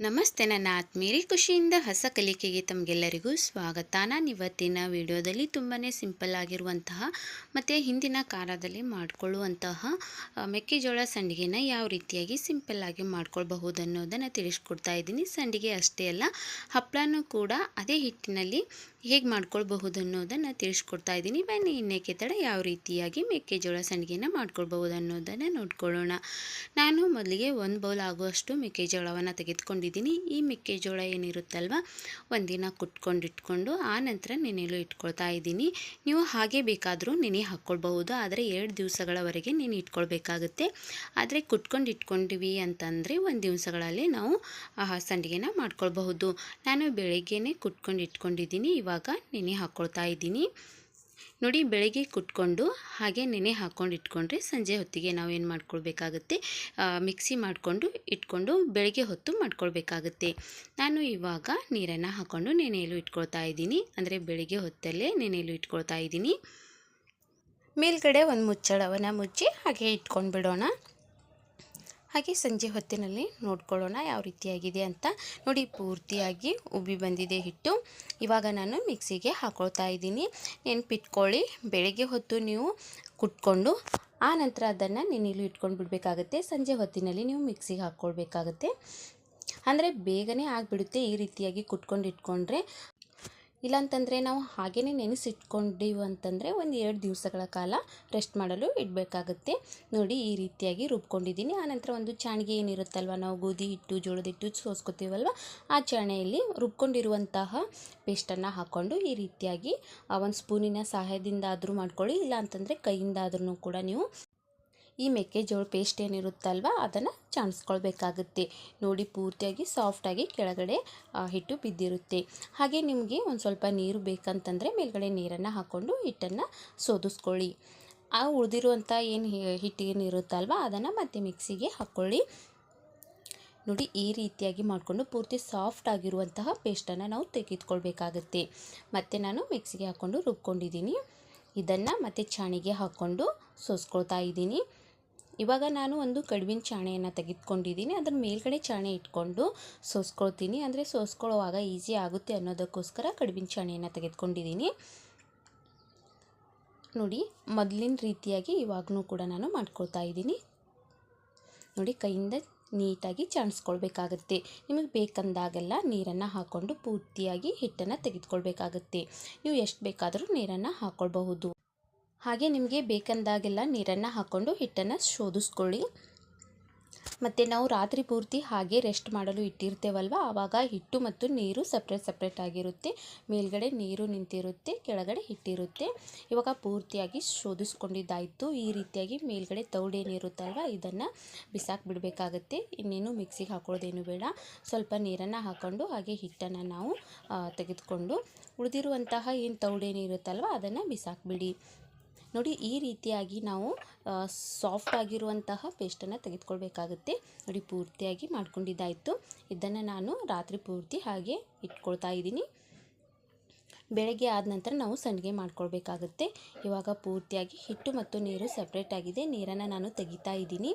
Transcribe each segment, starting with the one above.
ನಮಸ್ತೆ, ನನ್ನ ಆತ್ಮೀರಿ ಖುಷಿಯಿಂದ ಹೊಸ ಕಲಿಕೆಗೆ ತಮಗೆಲ್ಲರಿಗೂ ಸ್ವಾಗತ. ನಾನು ಇವತ್ತಿನ ವಿಡಿಯೋದಲ್ಲಿ ತುಂಬಾ ಸಿಂಪಲ್ ಆಗಿರುವಂತಹ ಮತ್ತು ಹಿಂದಿನ ಕಾಲದಲ್ಲಿ ಮಾಡಿಕೊಳ್ಳುವಂತಹ ಮೆಕ್ಕೆಜೋಳ ಸಂಡಿಗೆನ ಯಾವ ರೀತಿಯಾಗಿ ಸಿಂಪಲ್ ಆಗಿ ಮಾಡ್ಕೊಳ್ಬಹುದು ಅನ್ನೋದನ್ನು ತಿಳಿಸ್ಕೊಡ್ತಾ ಇದ್ದೀನಿ. ಸಂಡಿಗೆ ಅಷ್ಟೇ ಅಲ್ಲ ಹಪ್ಪಳನೂ ಕೂಡ ಅದೇ ಹಿಟ್ಟಿನಲ್ಲಿ ಹೇಗೆ ಮಾಡ್ಕೊಳ್ಬಹುದು ಅನ್ನೋದನ್ನು ತಿಳಿಸ್ಕೊಡ್ತಾ ಇದ್ದೀನಿ. ಬನ್ನಿ ಇನ್ನೇಕೆ ತಡ ಯಾವ ರೀತಿಯಾಗಿ ಮೆಕ್ಕೆಜೋಳ ಸಂಡಿಗೆನ ಮಾಡ್ಕೊಳ್ಬಹುದು ಅನ್ನೋದನ್ನು ನೋಡ್ಕೊಳ್ಳೋಣ. ನಾನು ಮೊದಲಿಗೆ ಒಂದು ಬೌಲ್ ಆಗುವಷ್ಟು ಮೆಕ್ಕೆಜೋಳವನ್ನು ತೆಗೆದುಕೊಂಡಿದ್ದೀನಿ ಈ ಮೆಕ್ಕೆಜೋಳ ಏನಿರುತ್ತಲ್ವ, ಒಂದಿನ ಕುಟ್ಕೊಂಡು ಇಟ್ಕೊಂಡು ಆ ನಂತರ ನೆನೆಯಲು ಇಟ್ಕೊಳ್ತಾ ಇದ್ದೀನಿ. ನೀವು ಹಾಗೆ ಬೇಕಾದರೂ ನೆನೆ ಹಾಕ್ಕೊಳ್ಬಹುದು. ಆದರೆ ಎರಡು ದಿವಸಗಳವರೆಗೆ ನೆನೆ ಇಟ್ಕೊಳ್ಬೇಕಾಗುತ್ತೆ. ಆದರೆ ಕುಟ್ಕೊಂಡು ಇಟ್ಕೊಂಡಿವಿ ಅಂತಂದರೆ ಒಂದು ದಿವಸಗಳಲ್ಲಿ ನಾವು ಸಂಡಿಗೆನ ಮಾಡ್ಕೊಳ್ಬಹುದು. ನಾನು ಬೆಳಗ್ಗೆನೇ ಕುಟ್ಕೊಂಡು ಇಟ್ಕೊಂಡಿದ್ದೀನಿ ಇವಾಗ ನೆನೆ ಹಾಕ್ಕೊಳ್ತಾ ಇದ್ದೀನಿ. ನೋಡಿ ಬೆಳಗ್ಗೆ ಕುಟ್ಕೊಂಡು ಹಾಗೆ ನೆನೆ ಹಾಕ್ಕೊಂಡು ಇಟ್ಕೊಂಡ್ರೆ ಸಂಜೆ ಹೊತ್ತಿಗೆ ನಾವು ಏನು ಮಾಡ್ಕೊಳ್ಬೇಕಾಗುತ್ತೆ? ಮಿಕ್ಸಿ ಮಾಡಿಕೊಂಡು ಇಟ್ಕೊಂಡು ಬೆಳಗ್ಗೆ ಹೊತ್ತು ಮಾಡ್ಕೊಳ್ಬೇಕಾಗುತ್ತೆ. ನಾನು ಇವಾಗ ನೀರನ್ನು ಹಾಕ್ಕೊಂಡು ನೆನೆಯಲು ಇಟ್ಕೊಳ್ತಾ ಇದ್ದೀನಿ. ಅಂದರೆ ಬೆಳಗ್ಗೆ ಹೊತ್ತಲ್ಲೇ ನೆನೆಯಲು ಇಟ್ಕೊಳ್ತಾ ಇದ್ದೀನಿ. ಮೇಲ್ಗಡೆ ಒಂದು ಮುಚ್ಚಳವನ್ನು ಮುಚ್ಚಿ ಹಾಗೆ ಇಟ್ಕೊಂಡು ಬಿಡೋಣ ಹಾಗೆ ಸಂಜೆ ಹೊತ್ತಿನಲ್ಲಿ ನೋಡ್ಕೊಳ್ಳೋಣ ಯಾವ ರೀತಿಯಾಗಿದೆ ಅಂತ ನೋಡಿ, ಪೂರ್ತಿಯಾಗಿ ಉಬ್ಬಿ ಬಂದಿದೆ ಹಿಟ್ಟು. ಇವಾಗ ನಾನು ಮಿಕ್ಸಿಗೆ ಹಾಕೊಳ್ತಾ ಇದ್ದೀನಿ. ನೆನ್ಪಿಟ್ಕೊಳ್ಳಿ, ಬೆಳಗ್ಗೆ ಹೊತ್ತು ನೀವು ಕುಟ್ಕೊಂಡು, ಆ ನಂತರ ಅದನ್ನು ನೆನೆಯಲು ಇಟ್ಕೊಂಡು ಬಿಡಬೇಕಾಗುತ್ತೆ. ಸಂಜೆ ಹೊತ್ತಿನಲ್ಲಿ ನೀವು ಮಿಕ್ಸಿಗೆ ಹಾಕ್ಕೊಳ್ಬೇಕಾಗತ್ತೆ. ಅಂದರೆ ಬೇಗನೆ ಆಗಿಬಿಡುತ್ತೆ ಈ ರೀತಿಯಾಗಿ ಕುಟ್ಕೊಂಡು ಇಟ್ಕೊಂಡ್ರೆ. ಇಲ್ಲಾಂತಂದರೆ ನಾವು ಹಾಗೇ ನೆನೆಸಿಟ್ಕೊಂಡಿವು ಅಂತಂದರೆ ಒಂದು ಎರಡು ದಿವಸಗಳ ಕಾಲ ರೆಸ್ಟ್ ಮಾಡಲು ಇಡಬೇಕಾಗುತ್ತೆ. ನೋಡಿ, ಈ ರೀತಿಯಾಗಿ ರುಬ್ಕೊಂಡಿದ್ದೀನಿ. ಆನಂತರ ಒಂದು ಚಾಣಿಗೆ ಏನಿರುತ್ತಲ್ವ, ನಾವು ಗೋಧಿ ಹಿಟ್ಟು, ಜೋಳದ ಹಿಟ್ಟು ಸೋಸ್ಕೊತೀವಲ್ವ, ಆ ಚಾಣೆಯಲ್ಲಿ ರುಬ್ಕೊಂಡಿರುವಂತಹ ಪೇಸ್ಟನ್ನು ಹಾಕ್ಕೊಂಡು ಈ ರೀತಿಯಾಗಿ ಒಂದು ಸ್ಪೂನಿನ ಸಹಾಯದಿಂದ ಆದರೂ ಮಾಡ್ಕೊಳ್ಳಿ. ಇಲ್ಲ ಅಂತಂದರೆ ಕೈಯಿಂದಾದ್ರೂ ಕೂಡ ನೀವು ಈ ಮೆಕ್ಕೆಜೋಳ ಪೇಸ್ಟ್ ಏನಿರುತ್ತಲ್ವ, ಅದನ್ನು ಚಾಣಿಸ್ಕೊಳ್ಬೇಕಾಗುತ್ತೆ. ನೋಡಿ, ಪೂರ್ತಿಯಾಗಿ ಸಾಫ್ಟಾಗಿ ಕೆಳಗಡೆ ಹಿಟ್ಟು ಬಿದ್ದಿರುತ್ತೆ. ಹಾಗೆ ನಿಮಗೆ ಒಂದು ಸ್ವಲ್ಪ ನೀರು ಬೇಕಂತಂದರೆ ಮೇಲ್ಗಡೆ ನೀರನ್ನು ಹಾಕ್ಕೊಂಡು ಹಿಟ್ಟನ್ನು ಸೋದಿಸ್ಕೊಳ್ಳಿ. ಆ ಉಳಿದಿರುವಂಥ ಏನು ಹಿಟ್ಟು ಏನಿರುತ್ತಲ್ವ ಅದನ್ನು ಮತ್ತೆ ಮಿಕ್ಸಿಗೆ ಹಾಕ್ಕೊಳ್ಳಿ ನೋಡಿ, ಈ ರೀತಿಯಾಗಿ ಮಾಡಿಕೊಂಡು ಪೂರ್ತಿ ಸಾಫ್ಟ್ ಆಗಿರುವಂತಹ ಪೇಸ್ಟನ್ನು ನಾವು ತೆಗೆದುಕೊಳ್ಬೇಕಾಗುತ್ತೆ. ಮತ್ತು ನಾನು ಮಿಕ್ಸಿಗೆ ಹಾಕ್ಕೊಂಡು ರುಬ್ಕೊಂಡಿದ್ದೀನಿ. ಇದನ್ನು ಮತ್ತೆ ಚಾಣಿಗೆ ಹಾಕ್ಕೊಂಡು ಸೋಸ್ಕೊಳ್ತಾ ಇದ್ದೀನಿ. ಇವಾಗ ನಾನು ಒಂದು ಕಡುಬಿನ ಚಾಣೆಯನ್ನು ತೆಗೆದುಕೊಂಡಿದ್ದೀನಿ. ಅದರ ಮೇಲ್ಗಡೆ ಚಾಣೆ ಇಟ್ಕೊಂಡು ಸೋಸ್ಕೊಳ್ತೀನಿ. ಅಂದರೆ ಸೋಸ್ಕೊಳ್ಳುವಾಗ ಈಸಿ ಆಗುತ್ತೆ ಅನ್ನೋದಕ್ಕೋಸ್ಕರ ಕಡುಬಿನ ಚಾಣೆಯನ್ನು ತೆಗೆದುಕೊಂಡಿದ್ದೀನಿ. ನೋಡಿ, ಮೊದಲಿನ ರೀತಿಯಾಗಿ ಇವಾಗಲೂ ಕೂಡ ನಾನು ಮಾಡ್ಕೊಳ್ತಾ ಇದ್ದೀನಿ. ನೋಡಿ, ಕೈಯಿಂದ ನೀಟಾಗಿ ಚಾಣಿಸ್ಕೊಳ್ಬೇಕಾಗತ್ತೆ. ನಿಮಗೆ ಬೇಕಂದಾಗೆಲ್ಲ ನೀರನ್ನು ಹಾಕ್ಕೊಂಡು ಪೂರ್ತಿಯಾಗಿ ಹಿಟ್ಟನ್ನು ತೆಗೆದುಕೊಳ್ಬೇಕಾಗುತ್ತೆ. ನೀವು ಎಷ್ಟು ಬೇಕಾದರೂ ನೀರನ್ನು ಹಾಕ್ಕೊಳ್ಬಹುದು ಹಾಗೆ ನಿಮಗೆ ಬೇಕಂದಾಗೆಲ್ಲ ನೀರನ್ನು ಹಾಕ್ಕೊಂಡು ಹಿಟ್ಟನ್ನು ಶೋಧಿಸ್ಕೊಳ್ಳಿ. ಮತ್ತು ನಾವು ರಾತ್ರಿ ಪೂರ್ತಿ ಹಾಗೆ ರೆಸ್ಟ್ ಮಾಡಲು ಇಟ್ಟಿರ್ತೇವಲ್ವ? ಆವಾಗ ಹಿಟ್ಟು ಮತ್ತು ನೀರು ಸಪ್ರೇಟ್ ಸಪ್ರೇಟ್ ಆಗಿರುತ್ತೆ. ಮೇಲ್ಗಡೆ ನೀರು ನಿಂತಿರುತ್ತೆ, ಕೆಳಗಡೆ ಹಿಟ್ಟಿರುತ್ತೆ. ಇವಾಗ ಪೂರ್ತಿಯಾಗಿ ಶೋಧಿಸ್ಕೊಂಡಿದ್ದಾಯಿತು. ಈ ರೀತಿಯಾಗಿ ಮೇಲ್ಗಡೆ ತೌಡೇನಿರುತ್ತಲ್ವ ಇದನ್ನು ಬಿಸಾಕಿ ಬಿಡಬೇಕಾಗತ್ತೆ. ಇನ್ನೇನು ಮಿಕ್ಸಿಗೆ ಹಾಕೊಳ್ಳೋದೇನು ಬೇಡ. ಸ್ವಲ್ಪ ನೀರನ್ನು ಹಾಕ್ಕೊಂಡು ಹಾಗೆ ಹಿಟ್ಟನ್ನು ನಾವು ತೆಗೆದುಕೊಂಡು ಉಳಿದಿರುವಂತಹ ಏನು ತೌಡೇನಿರುತ್ತಲ್ವ ಅದನ್ನು ಬಿಸಾಕಿಬಿಡಿ ನೋಡಿ, ಈ ರೀತಿಯಾಗಿ ನಾವು ಸಾಫ್ಟ್ ಆಗಿರುವಂತಹ ಪೇಸ್ಟನ್ನು ತೆಗೆದುಕೊಳ್ಬೇಕಾಗುತ್ತೆ. ನೋಡಿ, ಪೂರ್ತಿಯಾಗಿ ಮಾಡ್ಕೊಂಡಿದ್ದಾಯಿತು. ಇದನ್ನು ನಾನು ರಾತ್ರಿ ಪೂರ್ತಿ ಹಾಗೆ ಇಟ್ಕೊಳ್ತಾ ಇದ್ದೀನಿ. ಬೆಳಗ್ಗೆ ಆದ ನಂತರ ನಾವು ಸಂಡಿಗೆ ಮಾಡ್ಕೊಳ್ಬೇಕಾಗುತ್ತೆ. ಇವಾಗ ಪೂರ್ತಿಯಾಗಿ ಹಿಟ್ಟು ಮತ್ತು ನೀರು ಸಪ್ರೇಟ್ ಆಗಿದೆ. ನೀರನ್ನು ನಾನು ತೆಗಿತಾ ಇದ್ದೀನಿ.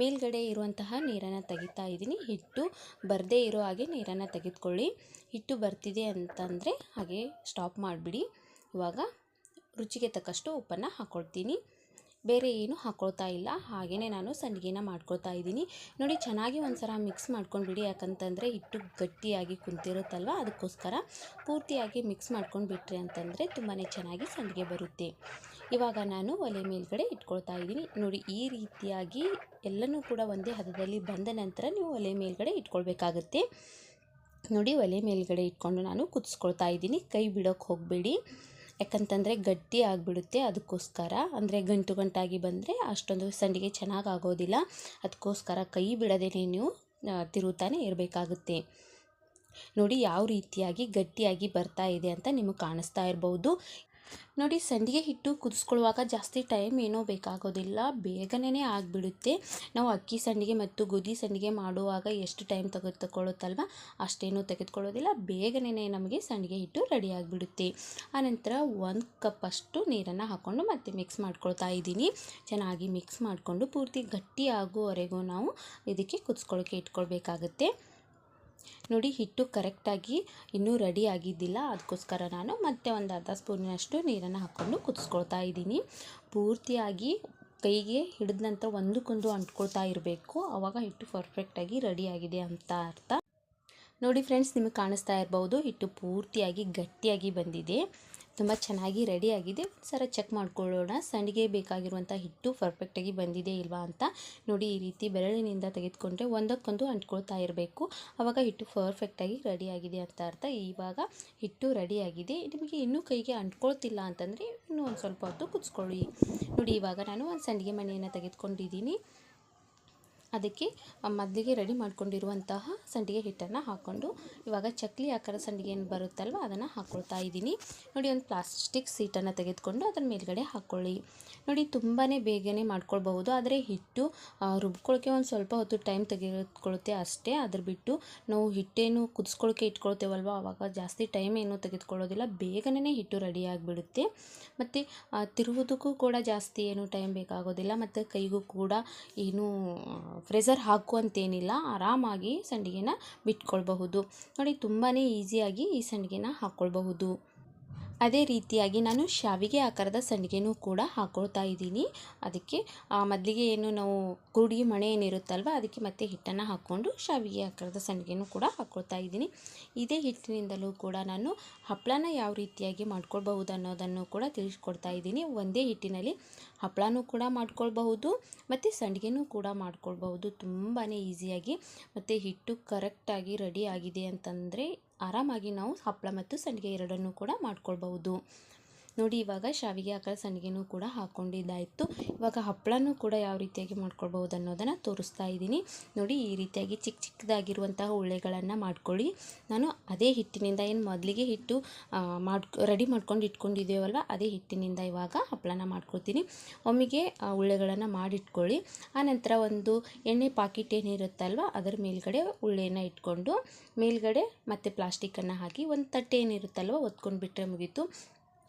ಮೇಲ್ಗಡೆ ಇರುವಂತಹ ನೀರನ್ನು ತೆಗಿತಾ ಇದ್ದೀನಿ. ಹಿಟ್ಟು ಬರದೇ ಇರೋ ಹಾಗೆ ನೀರನ್ನು ತೆಗೆದುಕೊಳ್ಳಿ. ಹಿಟ್ಟು ಬರ್ತಿದೆ ಅಂತಂದರೆ ಹಾಗೆ ಸ್ಟಾಪ್ ಮಾಡಿಬಿಡಿ. ಇವಾಗ ರುಚಿಗೆ ತಕ್ಕಷ್ಟು ಉಪ್ಪನ್ನು ಹಾಕ್ಕೊಳ್ತೀನಿ ಬೇರೆ ಏನು ಹಾಕ್ಕೊಳ್ತಾ ಇಲ್ಲ. ಹಾಗೆಯೇ ನಾನು ಸಂಡಿಗೆನ ಮಾಡ್ಕೊಳ್ತಾ ಇದ್ದೀನಿ. ನೋಡಿ, ಚೆನ್ನಾಗಿ ಒಂದು ಸಲ ಮಿಕ್ಸ್ ಮಾಡ್ಕೊಂಡ್ಬಿಡಿ. ಯಾಕಂತಂದರೆ ಹಿಟ್ಟು ಗಟ್ಟಿಯಾಗಿ ಕುಂತಿರುತ್ತಲ್ವ? ಅದಕ್ಕೋಸ್ಕರ ಪೂರ್ತಿಯಾಗಿ ಮಿಕ್ಸ್ ಮಾಡ್ಕೊಂಡು ಬಿಟ್ರಿ ಅಂತಂದರೆ ತುಂಬಾ ಚೆನ್ನಾಗಿ ಸಂಡಿಗೆ ಬರುತ್ತೆ. ಇವಾಗ ನಾನು ಒಲೆ ಮೇಲ್ಗಡೆ ಇಟ್ಕೊಳ್ತಾ ಇದ್ದೀನಿ. ನೋಡಿ, ಈ ರೀತಿಯಾಗಿ ಎಲ್ಲನೂ ಕೂಡ ಒಂದೇ ಹದದಲ್ಲಿ ಬಂದ ನಂತರ ನೀವು ಒಲೆ ಮೇಲ್ಗಡೆ ಇಟ್ಕೊಳ್ಬೇಕಾಗುತ್ತೆ. ನೋಡಿ, ಒಲೆ ಮೇಲ್ಗಡೆ ಇಟ್ಕೊಂಡು ನಾನು ಕುದಿಸ್ಕೊಳ್ತಾ ಇದ್ದೀನಿ. ಕೈ ಬಿಡೋಕ್ಕೆ ಹೋಗಬೇಡಿ. ಯಾಕಂತಂದರೆ ಗಟ್ಟಿ ಆಗಿಬಿಡುತ್ತೆ ಅದಕ್ಕೋಸ್ಕರ. ಅಂದರೆ ಗಂಟು ಗಂಟಾಗಿ ಬಂದರೆ ಅಷ್ಟೊಂದು ಸಂಡಿಗೆ ಚೆನ್ನಾಗಿ ಆಗೋದಿಲ್ಲ. ಅದಕ್ಕೋಸ್ಕರ ಕೈ ಬಿಡದೇನೆ ನೀವು ಆ, ತಿರುತ್ತಾನೆ ಇರಬೇಕಾಗುತ್ತೆ. ನೋಡಿ ಯಾವ ರೀತಿಯಾಗಿ ಗಟ್ಟಿಯಾಗಿ ಬರ್ತಾ ಇದೆ ಅಂತ ನಿಮಗೆ ಕಾಣಿಸ್ತಾ ಇರ್ಬೋದು. ನೋಡಿ, ಸಂಡಿಗೆ ಹಿಟ್ಟು ಕುದಿಸ್ಕೊಳ್ಳುವಾಗ ಜಾಸ್ತಿ ಟೈಮ್ ಏನೂ ಬೇಕಾಗೋದಿಲ್ಲ. ಬೇಗನೆ ಆಗಿಬಿಡುತ್ತೆ. ನಾವು ಅಕ್ಕಿ ಸಂಡಿಗೆ ಮತ್ತು ಗೋಧಿ ಸಂಡಿಗೆ ಮಾಡುವಾಗ ಎಷ್ಟು ಟೈಮ್ ತೆಗೆದುಕೊಳ್ಳುತ್ತಲ್ವ, ಅಷ್ಟೇನೂ ತೆಗೆದುಕೊಳ್ಳೋದಿಲ್ಲ. ಬೇಗನೆ ನಮಗೆ ಸಂಡಿಗೆ ಹಿಟ್ಟು ರೆಡಿ ಆಗಿಬಿಡುತ್ತೆ. ಆನಂತರ ಒಂದು ಕಪ್ ಅಷ್ಟು ನೀರನ್ನು ಹಾಕ್ಕೊಂಡು ಮತ್ತೆ ಮಿಕ್ಸ್ ಮಾಡ್ಕೊಳ್ತಾ ಇದ್ದೀನಿ. ಚೆನ್ನಾಗಿ ಮಿಕ್ಸ್ ಮಾಡಿಕೊಂಡು ಪೂರ್ತಿ ಗಟ್ಟಿ ಆಗುವವರೆಗೂ ನಾವು ಇದಕ್ಕೆ ಕುದಿಸ್ಕೊಳ್ಳೋಕೆ ಇಟ್ಕೊಳ್ಬೇಕಾಗುತ್ತೆ. ನೋಡಿ, ಹಿಟ್ಟು ಕರೆಕ್ಟಾಗಿ ಇನ್ನೂ ರೆಡಿ ಆಗಿದ್ದಿಲ್ಲ. ಅದಕ್ಕೋಸ್ಕರ ನಾನು ಮತ್ತೆ ಒಂದು ಅರ್ಧ ಸ್ಪೂನಿನಷ್ಟು ನೀರನ್ನು ಹಾಕ್ಕೊಂಡು ಕುದಿಸ್ಕೊಳ್ತಾ ಇದ್ದೀನಿ. ಪೂರ್ತಿಯಾಗಿ ಕೈಗೆ ಹಿಡಿದ ನಂತರ ಒಂದಕ್ಕೊಂದು ಅಂಟ್ಕೊಳ್ತಾ ಇರಬೇಕು. ಆವಾಗ ಹಿಟ್ಟು ಪರ್ಫೆಕ್ಟಾಗಿ ಆಗಿದೆ ಅಂತ ಅರ್ಥ. ನೋಡಿ, ಫ್ರೆಂಡ್ಸ್, ನಿಮಗೆ ಕಾಣಿಸ್ತಾ ಇರ್ಬೋದು, ಹಿಟ್ಟು ಪೂರ್ತಿಯಾಗಿ ಗಟ್ಟಿಯಾಗಿ ಬಂದಿದೆ. ತುಂಬ ಚೆನ್ನಾಗಿ ರೆಡಿ ಆಗಿದೆ. ಸರ ಚೆಕ್ ಮಾಡ್ಕೊಳ್ಳೋಣ. ಸಂಡಿಗೆ ಬೇಕಾಗಿರುವಂಥ ಹಿಟ್ಟು ಪರ್ಫೆಕ್ಟಾಗಿ ಬಂದಿದೆ ಇಲ್ವಾ ಅಂತ ನೋಡಿ ಈ ರೀತಿ ಬೆರಳಿನಿಂದ ತೆಗೆದುಕೊಂಡ್ರೆ ಒಂದಕ್ಕೊಂದು ಅಂಟ್ಕೊಳ್ತಾ ಇರಬೇಕು. ಆವಾಗ ಹಿಟ್ಟು ಪರ್ಫೆಕ್ಟಾಗಿ ರೆಡಿ ಆಗಿದೆ ಅಂತ ಅರ್ಥ. ಇವಾಗ ಹಿಟ್ಟು ರೆಡಿ ಆಗಿದೆ. ನಿಮಗೆ ಇನ್ನೂ ಕೈಗೆ ಅಂಟ್ಕೊಳ್ತಿಲ್ಲ ಅಂತಂದರೆ ಇನ್ನೂ ಒಂದು ಸ್ವಲ್ಪ ಹೊತ್ತು ಕುದಿಸ್ಕೊಳ್ಳಿ. ನೋಡಿ ಇವಾಗ ನಾನು ಒಂದು ಸಂಡಿಗೆ ಮಣೆಯನ್ನು ತೆಗೆದುಕೊಂಡಿದ್ದೀನಿ. ಅದಕ್ಕೆ ಮೊದಲಿಗೆ ರೆಡಿ ಮಾಡ್ಕೊಂಡಿರುವಂತಹ ಸಂಡಿಗೆ ಹಿಟ್ಟನ್ನು ಹಾಕ್ಕೊಂಡು ಇವಾಗ ಚಕ್ಲಿ ಆಕಾರ ಸಂಡಿಗೆ ಏನು ಬರುತ್ತಲ್ವ, ಅದನ್ನು ಹಾಕ್ಕೊಳ್ತಾ ಇದ್ದೀನಿ. ನೋಡಿ, ಒಂದು ಪ್ಲಾಸ್ಟಿಕ್ ಸೀಟನ್ನು ತೆಗೆದುಕೊಂಡು ಅದರ ಮೇಲ್ಗಡೆ ಹಾಕ್ಕೊಳ್ಳಿ ನೋಡಿ ತುಂಬಾ ಬೇಗನೆ ಮಾಡ್ಕೊಳ್ಬಹುದು. ಆದರೆ ಹಿಟ್ಟು ರುಬ್ಕೊಳ್ಳೋಕ್ಕೆ ಒಂದು ಸ್ವಲ್ಪ ಹೊತ್ತು ಟೈಮ್ ತೆಗೆದುಕೊಳ್ಳುತ್ತೆ ಅಷ್ಟೇ. ಅದ್ರ ಬಿಟ್ಟು ನಾವು ಹಿಟ್ಟೇನು ಕುದಿಸ್ಕೊಳ್ಳೋಕೆ ಇಟ್ಕೊಳ್ತೇವಲ್ವ ಆವಾಗ ಜಾಸ್ತಿ ಟೈಮ್ ಏನು ತೆಗೆದುಕೊಳ್ಳೋದಿಲ್ಲ. ಬೇಗನೆ ಹಿಟ್ಟು ರೆಡಿಯಾಗಿಬಿಡುತ್ತೆ ಮತ್ತು ತಿರುವುದಕ್ಕೂ ಕೂಡ ಜಾಸ್ತಿ ಏನು ಟೈಮ್ ಬೇಕಾಗೋದಿಲ್ಲ. ಮತ್ತು ಕೈಗೂ ಕೂಡ ಏನು ಫ್ರೆಝರ್ ಹಾಕುವಂತೇನಿಲ್ಲ ಆರಾಮಾಗಿ ಸಂಡಿಗೆನ ಬಿಟ್ಕೊಳ್ಬಹುದು. ನೋಡಿ ತುಂಬಾ ಈಸಿಯಾಗಿ ಈ ಸಂಡಿಗೆನ ಹಾಕ್ಕೊಳ್ಬಹುದು. ಅದೇ ರೀತಿಯಾಗಿ ನಾನು ಶಾವಿಗೆ ಆಕಾರದ ಸಂಡಿಗೆನೂ ಕೂಡ ಹಾಕ್ಕೊಳ್ತಾ ಇದ್ದೀನಿ. ಅದಕ್ಕೆ ಮೊದಲಿಗೆ ಏನು ನಾವು ಕುರುಡಿ ಮಣೆ ಏನಿರುತ್ತಲ್ವ, ಅದಕ್ಕೆ ಮತ್ತೆ ಹಿಟ್ಟನ್ನು ಹಾಕ್ಕೊಂಡು ಶಾವಿಗೆ ಆಕಾರದ ಸಂಡಿಗೆನೂ ಕೂಡ ಹಾಕ್ಕೊಳ್ತಾ ಇದ್ದೀನಿ. ಇದೇ ಹಿಟ್ಟಿನಿಂದಲೂ ಕೂಡ ನಾನು ಹಪ್ಪಳನ ಯಾವ ರೀತಿಯಾಗಿ ಮಾಡ್ಕೊಳ್ಬಹುದು ಅನ್ನೋದನ್ನು ಕೂಡ ತಿಳಿಸ್ಕೊಡ್ತಾ ಇದ್ದೀನಿ. ಒಂದೇ ಹಿಟ್ಟಿನಲ್ಲಿ ಹಪ್ಪಳನೂ ಕೂಡ ಮಾಡ್ಕೊಳ್ಬಹುದು, ಮತ್ತು ಸಂಡಿಗೆನೂ ಕೂಡ ಮಾಡ್ಕೊಳ್ಬಹುದು. ತುಂಬಾ ಈಸಿಯಾಗಿ, ಮತ್ತು ಹಿಟ್ಟು ಕರೆಕ್ಟಾಗಿ ರೆಡಿ ಆಗಿದೆ ಅಂತಂದರೆ ಆರಾಮಾಗಿ ನಾವು ಹಪ್ಪಳ ಮತ್ತು ಸಂಡಿಗೆ ಎರಡನ್ನೂ ಕೂಡ ಮಾಡ್ಕೊಳ್ಬಹುದು. ನೋಡಿ, ಇವಾಗ ಶಾವಿಗೆ ಆಕಳ ಸಂಡಿಗೆನೂ ಕೂಡ ಹಾಕ್ಕೊಂಡಿದ್ದಾಯಿತು ಇವಾಗ ಹಪ್ಪಳನೂ ಕೂಡ ಯಾವ ರೀತಿಯಾಗಿ ಮಾಡ್ಕೊಳ್ಬೋದು ಅನ್ನೋದನ್ನು ತೋರಿಸ್ತಾ ಇದ್ದೀನಿ. ನೋಡಿ, ಈ ರೀತಿಯಾಗಿ ಚಿಕ್ಕ ಚಿಕ್ಕದಾಗಿರುವಂತಹ ಉಳ್ಳೆಗಳನ್ನು ಮಾಡ್ಕೊಳ್ಳಿ. ನಾನು ಅದೇ ಹಿಟ್ಟಿನಿಂದ ಏನು ಮೊದಲಿಗೆ ಹಿಟ್ಟು ಮಾಡ್ ರೆಡಿ ಮಾಡ್ಕೊಂಡು ಇಟ್ಕೊಂಡಿದ್ದೇವಲ್ವ, ಅದೇ ಹಿಟ್ಟಿನಿಂದ ಇವಾಗ ಹಪ್ಪಳನ ಮಾಡ್ಕೊಳ್ತೀನಿ. ಒಮ್ಮೆಗೆ ಉಳ್ಳೆಗಳನ್ನು ಮಾಡಿಟ್ಕೊಳ್ಳಿ. ಆನಂತರ ಒಂದು ಎಣ್ಣೆ ಪಾಕಿಟ್ ಏನಿರುತ್ತಲ್ವ, ಅದರ ಮೇಲ್ಗಡೆ ಉಳ್ಳೆಯನ್ನು ಇಟ್ಕೊಂಡು, ಮೇಲ್ಗಡೆ ಮತ್ತು ಪ್ಲಾಸ್ಟಿಕ್ಕನ್ನು ಹಾಕಿ ಒಂದು ತಟ್ಟೆ ಏನಿರುತ್ತಲ್ವ ಒತ್ಕೊಂಡು ಬಿಟ್ಟರೆ ಮುಗೀತು.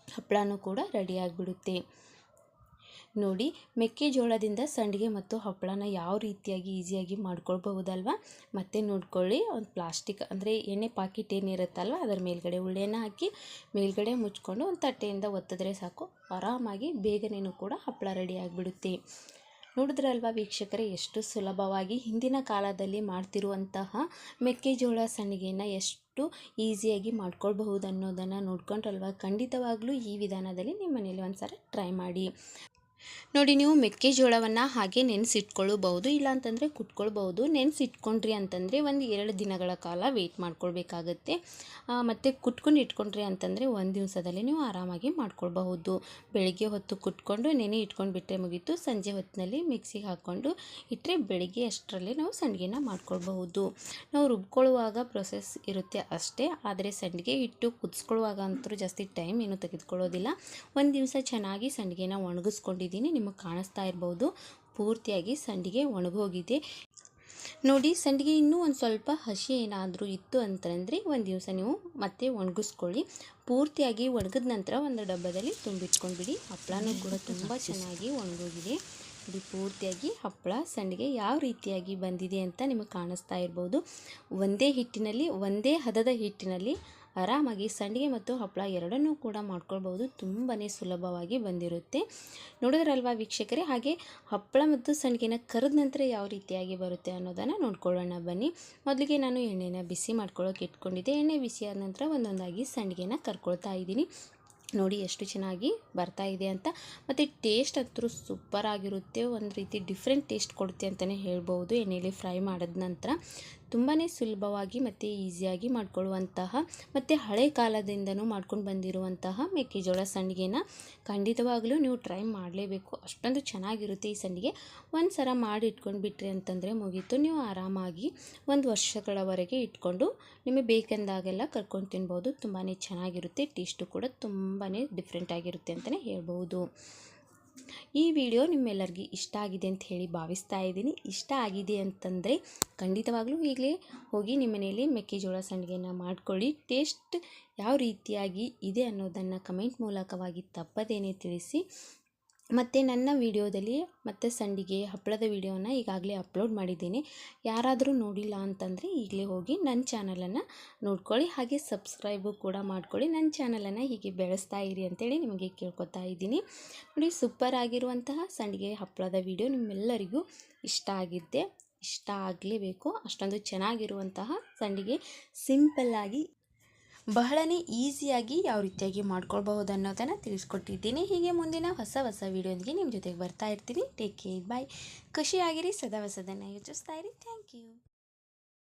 ಹಪ್ಪಳನೂ ಕೂಡ ರೆಡಿಯಾಗಿಬಿಡುತ್ತೆ. ನೋಡಿ, ಮೆಕ್ಕೆಜೋಳದಿಂದ ಸಂಡಿಗೆ ಮತ್ತು ಹಪ್ಪಳನ ಯಾವ ರೀತಿಯಾಗಿ ಈಸಿಯಾಗಿ ಮಾಡ್ಕೊಳ್ಬಹುದಲ್ವ? ಮತ್ತೆ ನೋಡ್ಕೊಳ್ಳಿ, ಒಂದು ಪ್ಲಾಸ್ಟಿಕ್ ಅಂದರೆ ಎಣ್ಣೆ ಪಾಕಿಟ್ ಏನಿರುತ್ತಲ್ವ, ಅದರ ಮೇಲ್ಗಡೆ ಉಳ್ಳೆನ ಹಾಕಿ ಮೇಲ್ಗಡೆ ಮುಚ್ಕೊಂಡು ಒಂದು ತಟ್ಟೆಯಿಂದ ಒತ್ತಿದ್ರೆ ಸಾಕು. ಆರಾಮಾಗಿ ಬೇಗನೇ ಕೂಡ ಹಪ್ಪಳ ರೆಡಿ ಆಗಿಬಿಡುತ್ತೆ ನೋಡಿದ್ರಲ್ವ ವೀಕ್ಷಕರೇ, ಎಷ್ಟು ಸುಲಭವಾಗಿ ಹಿಂದಿನ ಕಾಲದಲ್ಲಿ ಮಾಡ್ತಿರುವಂತಹ ಮೆಕ್ಕೆಜೋಳ ಸಂಡಿಗೆನ ಎಷ್ಟು ಈಸಿಯಾಗಿ ಮಾಡ್ಕೊಳ್ಬಹುದು ಅನ್ನೋದನ್ನು ನೋಡ್ಕೊಂಡ್ರಲ್ವ? ಖಂಡಿತವಾಗ್ಲೂ ಈ ವಿಧಾನದಲ್ಲಿ ನಿಮ್ಮ ಮನೇಲಿ ಒಂದು ಸಲ ಟ್ರೈ ಮಾಡಿ. ನೋಡಿ, ನೀವು ಮೆಕ್ಕೆಜೋಳವನ್ನು ಹಾಗೆ ನೆನೆಸಿಟ್ಕೊಳ್ಳಬಹುದು ಇಲ್ಲಾಂತಂದರೆ ಕುಟ್ಕೊಳ್ಬಹುದು. ನೆನೆಸಿಟ್ಕೊಂಡ್ರಿ ಅಂತಂದರೆ ಒಂದು ಎರಡು ದಿನಗಳ ಕಾಲ ವೆಯ್ಟ್ ಮಾಡ್ಕೊಳ್ಬೇಕಾಗತ್ತೆ. ಮತ್ತು ಕುಟ್ಕೊಂಡು ಇಟ್ಕೊಂಡ್ರಿ ಅಂತಂದರೆ ಒಂದು ದಿವಸದಲ್ಲಿ ನೀವು ಆರಾಮಾಗಿ ಮಾಡ್ಕೊಳ್ಬಹುದು. ಬೆಳಿಗ್ಗೆ ಹೊತ್ತು ಕುಟ್ಕೊಂಡು ನೆನೆ ಇಟ್ಕೊಂಡು ಬಿಟ್ಟರೆ ಮುಗೀತು. ಸಂಜೆ ಹೊತ್ತಿನಲ್ಲಿ ಮಿಕ್ಸಿಗೆ ಹಾಕ್ಕೊಂಡು ಇಟ್ಟರೆ ಬೆಳಿಗ್ಗೆ ಅಷ್ಟರಲ್ಲೇ ನಾವು ಸಂಡಿಗೆನ ಮಾಡ್ಕೊಳ್ಬಹುದು. ನಾವು ರುಬ್ಕೊಳ್ಳುವಾಗ ಪ್ರೊಸೆಸ್ ಇರುತ್ತೆ ಅಷ್ಟೇ. ಆದರೆ ಸಂಡಿಗೆ ಇಟ್ಟು ಕುದಿಸ್ಕೊಳ್ಳುವಾಗ ಅಂತೂ ಜಾಸ್ತಿ ಟೈಮ್ ಏನು ತೆಗೆದುಕೊಳ್ಳೋದಿಲ್ಲ. ಒಂದು ದಿವಸ ಚೆನ್ನಾಗಿ ಸಂಡಿಗೆನ ಒಣಗಿಸ್ಕೊಂಡಿದ್ದೀನಿ ನಿಮಗೆ ಕಾಣಿಸ್ತಾ ಇರ್ಬೋದು. ಪೂರ್ತಿಯಾಗಿ ಸಂಡಿಗೆ ಒಣಗೋಗಿದೆ. ನೋಡಿ, ಸಂಡಿಗೆ ಇನ್ನೂ ಒಂದು ಸ್ವಲ್ಪ ಹಸಿ ಏನಾದರೂ ಇತ್ತು ಅಂತಂದರೆ ಒಂದು ದಿವಸ ನೀವು ಮತ್ತೆ ಒಣಗಿಸ್ಕೊಳ್ಳಿ. ಪೂರ್ತಿಯಾಗಿ ಒಣಗಿದ ನಂತರ ಒಂದು ಡಬ್ಬದಲ್ಲಿ ತುಂಬಿಟ್ಕೊಂಡ್ಬಿಡಿ. ಹಪ್ಪಳನೂ ಕೂಡ ತುಂಬ ಚೆನ್ನಾಗಿ ಒಣಗೋಗಿದೆ. ಇದು ಪೂರ್ತಿಯಾಗಿ ಹಪ್ಪಳ ಸಂಡಿಗೆ ಯಾವ ರೀತಿಯಾಗಿ ಬಂದಿದೆ ಅಂತ ನಿಮಗೆ ಕಾಣಿಸ್ತಾ ಇರ್ಬೋದು. ಒಂದೇ ಹಿಟ್ಟಿನಲ್ಲಿ, ಒಂದೇ ಹದದ ಹಿಟ್ಟಿನಲ್ಲಿ ಆರಾಮಾಗಿ ಸಂಡಿಗೆ ಮತ್ತು ಹಪ್ಪಳ ಎರಡನ್ನೂ ಕೂಡ ಮಾಡ್ಕೊಳ್ಬೋದು ತುಂಬಾ ಸುಲಭವಾಗಿ ಬಂದಿರುತ್ತೆ. ನೋಡಿದ್ರಲ್ವಾ ವೀಕ್ಷಕರೇ? ಹಾಗೆ ಹಪ್ಪಳ ಮತ್ತು ಸಂಡಿಗೆನ ಕರೆದ ನಂತರ ಯಾವ ರೀತಿಯಾಗಿ ಬರುತ್ತೆ ಅನ್ನೋದನ್ನು ನೋಡ್ಕೊಳ್ಳೋಣ ಬನ್ನಿ. ಮೊದಲಿಗೆ ನಾನು ಎಣ್ಣೆನ ಬಿಸಿ ಮಾಡ್ಕೊಳ್ಳೋಕೆ ಇಟ್ಕೊಂಡಿದ್ದೆ. ಎಣ್ಣೆ ಬಿಸಿ ಆದ ನಂತರ ಒಂದೊಂದಾಗಿ ಸಂಡಿಗೆನ ಕರ್ಕೊಳ್ತಾ ಇದ್ದೀನಿ. ನೋಡಿ ಎಷ್ಟು ಚೆನ್ನಾಗಿ ಬರ್ತಾ ಇದೆ ಅಂತ. ಮತ್ತು ಟೇಸ್ಟ್ ಅಂತೂ ಸೂಪರ್ ಆಗಿರುತ್ತೆ ಒಂದು ರೀತಿ ಡಿಫ್ರೆಂಟ್ ಟೇಸ್ಟ್ ಕೊಡುತ್ತೆ ಅಂತಲೇ ಹೇಳ್ಬೋದು ಎಣ್ಣೆಯಲ್ಲಿ ಫ್ರೈ ಮಾಡಿದ ನಂತರ. ತುಂಬಾ ಸುಲಭವಾಗಿ ಮತ್ತು ಈಸಿಯಾಗಿ ಮಾಡಿಕೊಳ್ಳುವಂತಹ ಮತ್ತು ಹಳೆ ಕಾಲದಿಂದನೂ ಮಾಡ್ಕೊಂಡು ಬಂದಿರುವಂತಹ ಮೆಕ್ಕೆಜೋಳ ಸಂಡಿಗೆನ ಖಂಡಿತವಾಗಲೂ ನೀವು ಟ್ರೈ ಮಾಡಲೇಬೇಕು. ಅಷ್ಟೊಂದು ಚೆನ್ನಾಗಿರುತ್ತೆ ಈ ಸಂಡಿಗೆ. ಒಂದು ಸಲ ಮಾಡಿ ಇಟ್ಕೊಂಡು ಬಿಟ್ರಿ ಅಂತಂದರೆ ಮುಗೀತು. ನೀವು ಆರಾಮಾಗಿ ಒಂದು ವರ್ಷಗಳವರೆಗೆ ಇಟ್ಕೊಂಡು ನಿಮಗೆ ಬೇಕೆಂದಾಗೆಲ್ಲ ಕರ್ಕೊಂಡು ತಿನ್ಬೋದು. ತುಂಬಾ ಚೆನ್ನಾಗಿರುತ್ತೆ. ಟೇಸ್ಟು ಕೂಡ ತುಂಬಾ ಡಿಫ್ರೆಂಟಾಗಿರುತ್ತೆ ಅಂತಲೇ ಹೇಳ್ಬೋದು ಈ ವಿಡಿಯೋ ನಿಮ್ಮೆಲ್ಲರಿಗೆ ಇಷ್ಟ ಆಗಿದೆ ಅಂತ ಹೇಳಿ ಭಾವಿಸ್ತಾ ಇದ್ದೀನಿ. ಇಷ್ಟ ಆಗಿದೆ ಅಂತಂದರೆ ಖಂಡಿತವಾಗ್ಲೂ ಈಗಲೇ ಹೋಗಿ ನಿಮ್ಮ ಮನೆಯಲ್ಲಿ ಮೆಕ್ಕೆಜೋಳ ಸಂಡಿಗೆಯನ್ನು ಮಾಡಿಕೊಳ್ಳಿ. ಟೇಸ್ಟ್ ಯಾವ ರೀತಿಯಾಗಿ ಇದೆ ಅನ್ನೋದನ್ನು ಕಮೆಂಟ್ ಮೂಲಕವಾಗಿ ತಪ್ಪದೇನೆ ತಿಳಿಸಿ. ಮತ್ತು ನನ್ನ ವಿಡಿಯೋದಲ್ಲಿ ಮತ್ತು ಸಂಡಿಗೆ ಹಪ್ಪಳದ ವಿಡಿಯೋನ ಈಗಾಗಲೇ ಅಪ್ಲೋಡ್ ಮಾಡಿದ್ದೀನಿ. ಯಾರಾದರೂ ನೋಡಿಲ್ಲ ಅಂತಂದರೆ ಈಗಲೇ ಹೋಗಿ ನನ್ನ ಚಾನಲನ್ನು ನೋಡ್ಕೊಳ್ಳಿ. ಹಾಗೆ ಸಬ್ಸ್ಕ್ರೈಬು ಕೂಡ ಮಾಡ್ಕೊಳ್ಳಿ. ನನ್ನ ಚಾನಲನ್ನು ಹೀಗೆ ಬೆಳೆಸ್ತಾ ಇರಿ ಅಂತೇಳಿ ನಿಮಗೆ ಕೇಳ್ಕೊತಾ ಇದ್ದೀನಿ. ನೋಡಿ, ಸೂಪರ್ ಆಗಿರುವಂತಹ ಸಂಡಿಗೆ ಹಪ್ಪಳದ ವಿಡಿಯೋ ನಿಮ್ಮೆಲ್ಲರಿಗೂ ಇಷ್ಟ ಆಗಿದ್ದೆ ಇಷ್ಟ ಆಗಲೇಬೇಕು. ಅಷ್ಟೊಂದು ಚೆನ್ನಾಗಿರುವಂತಹ ಸಂಡಿಗೆ ಸಿಂಪಲ್ಲಾಗಿ ಬಹಳನೇ ಈಸಿಯಾಗಿ ಯಾವ ರೀತಿಯಾಗಿ ಮಾಡ್ಕೊಳ್ಬಹುದು ಅನ್ನೋದನ್ನು ತಿಳಿಸ್ಕೊಟ್ಟಿದ್ದೀನಿ. ಹೀಗೆ ಮುಂದಿನ ಹೊಸ ಹೊಸ ವೀಡಿಯೋದಿಗೆ ನಿಮ್ಮ ಜೊತೆಗೆ ಬರ್ತಾ ಇರ್ತೀನಿ. ಟೇಕ್ ಕೇರ್ ಬಾಯ್ ಖುಷಿಯಾಗಿರಿ, ಸದಾ ಹೊಸದನ್ನು ಯೋಚಿಸ್ತಾ ಇರಿ. Thank you